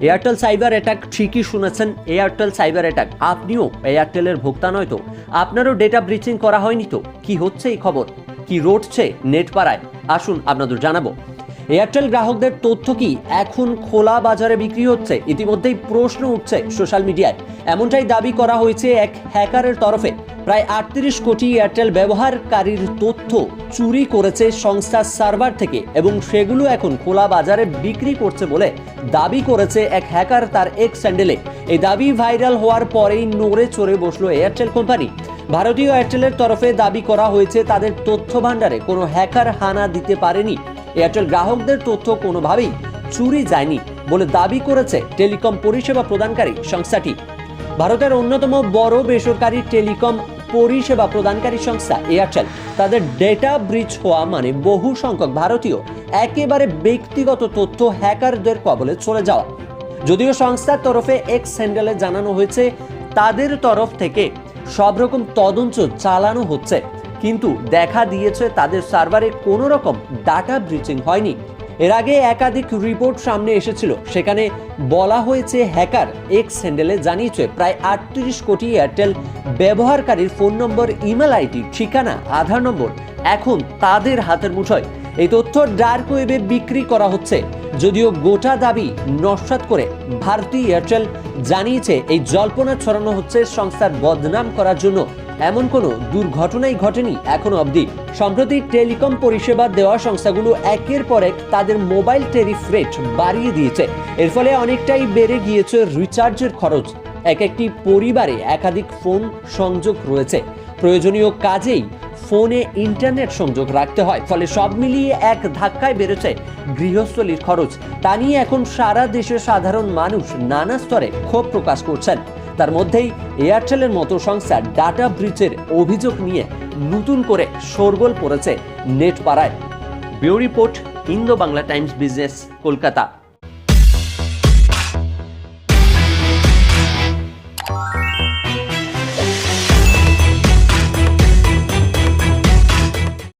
Airtel cyber attack ঠিকই শুনেছেন Airtel cyber attack. আপনিও এয়ারটেলের ভোক্তা নয় তো? আপনারও ডেটা ব্রিচিং করা হয়নি তো? কি হচ্ছে এই খবর? কি রটছে নেট পাড়ায়? আসুন আপনাদের জানাব। এয়ারটেল গ্রাহকদের তথ্য কি এখন খোলা বাজারে বিক্রি হচ্ছে? ইতিমধ্যেই প্রশ্ন উঠছে সোশ্যাল মিডিয়ায়। এমনটাই দাবি করা হয়েছে এক হ্যাকারের তরফে। প্রায় আটত্রিশ কোটি এয়ারটেল ব্যবহারকারীর তথ্য চুরি করেছে সংস্থার সার্ভার থেকে এবং সেগুলো এখন খোলা বাজারে বিক্রি করছে বলে দাবি করেছে এক হ্যাকার তার এক্স স্যান্ডেলে এই দাবি ভাইরাল হওয়ার পরেই নড়ে চড়ে বসল এয়ারটেল কোম্পানি। ভারতীয় এয়ারটেলের তরফে দাবি করা হয়েছে, তাদের তথ্য ভাণ্ডারে কোনো হ্যাকার হানা দিতে পারেনি। এয়ারটেল গ্রাহকদের তথ্য কোনোভাবেই চুরি যায়নি বলে দাবি করেছে টেলিকম পরিষেবা প্রদানকারী সংস্থাটি। ভারতের অন্যতম বড় বেসরকারি টেলিকম পরিষেবা প্রদানকারী সংস্থা এয়ারটেল তাদের ডেটা ব্রিচ হওয়া মানে বহু সংখ্যক ভারতীয় একেবারে ব্যক্তিগত তথ্য হ্যাকারদের কবলে চলে যাওয়া। যদিও সংস্থার তরফে এক্স হ্যান্ডেলে জানানো হয়েছে, তাদের তরফ থেকে সব রকম তদন্ত চালানো হচ্ছে। কিন্তু দেখা দিয়েছে তাদের সার্ভারে কোনো রকম ডাটা ব্রিচিং হয়নি। এর আগে একাধিক রিপোর্ট সামনে এসেছিল। সেখানে বলা হয়েছে হ্যাকার এক্স হ্যান্ডেলে জানিয়েছে, প্রায় আটত্রিশ কোটি এয়ারটেল ব্যবহারকারীর ফোন নম্বর, ইমেল আইডি, ঠিকানা, আধার নম্বর এখন তাদের হাতের মুঠোয়। এই তথ্য ডার্ক ওয়েবে বিক্রি করা হচ্ছে। যদিও গোটা দাবি নস্বাত করে ভারতী এয়ারটেল জানিয়েছে, এই জল্পনা ছড়ানো হচ্ছে সংস্থার বদনাম করার জন্য। এমন কোনো দুর্ঘটনাই ঘটেনি এখনও অবধি। সম্প্রতি টেলিকম পরিষেবা দেওয়া সংস্থাগুলো একের পর এক তাদের মোবাইল টেরিফ রেট বাড়িয়ে দিয়েছে। এর ফলে অনেকটাই বেড়ে গিয়েছে রিচার্জের খরচ। এক একটি পরিবারে একাধিক ফোন সংযোগ রয়েছে। প্রয়োজনীয় কাজেই ফোনে ইন্টারনেট সংযোগ রাখতে হয়, ফলে সব মিলিয়ে এক ধাক্কায় বেড়েছে গৃহস্থলীর খরচ। তা নিয়ে এখন সারা দেশের সাধারণ মানুষ নানা স্তরে ক্ষোভ প্রকাশ করছেন। তার মধ্যেই এয়ারটেলের মতো সংস্থা ডাটা ব্রিচের অভিযোগ নিয়ে নতুন করে শোরগোল পড়েছে নেট পাড়ায় bureau Indo Bangla times business, Kolkata.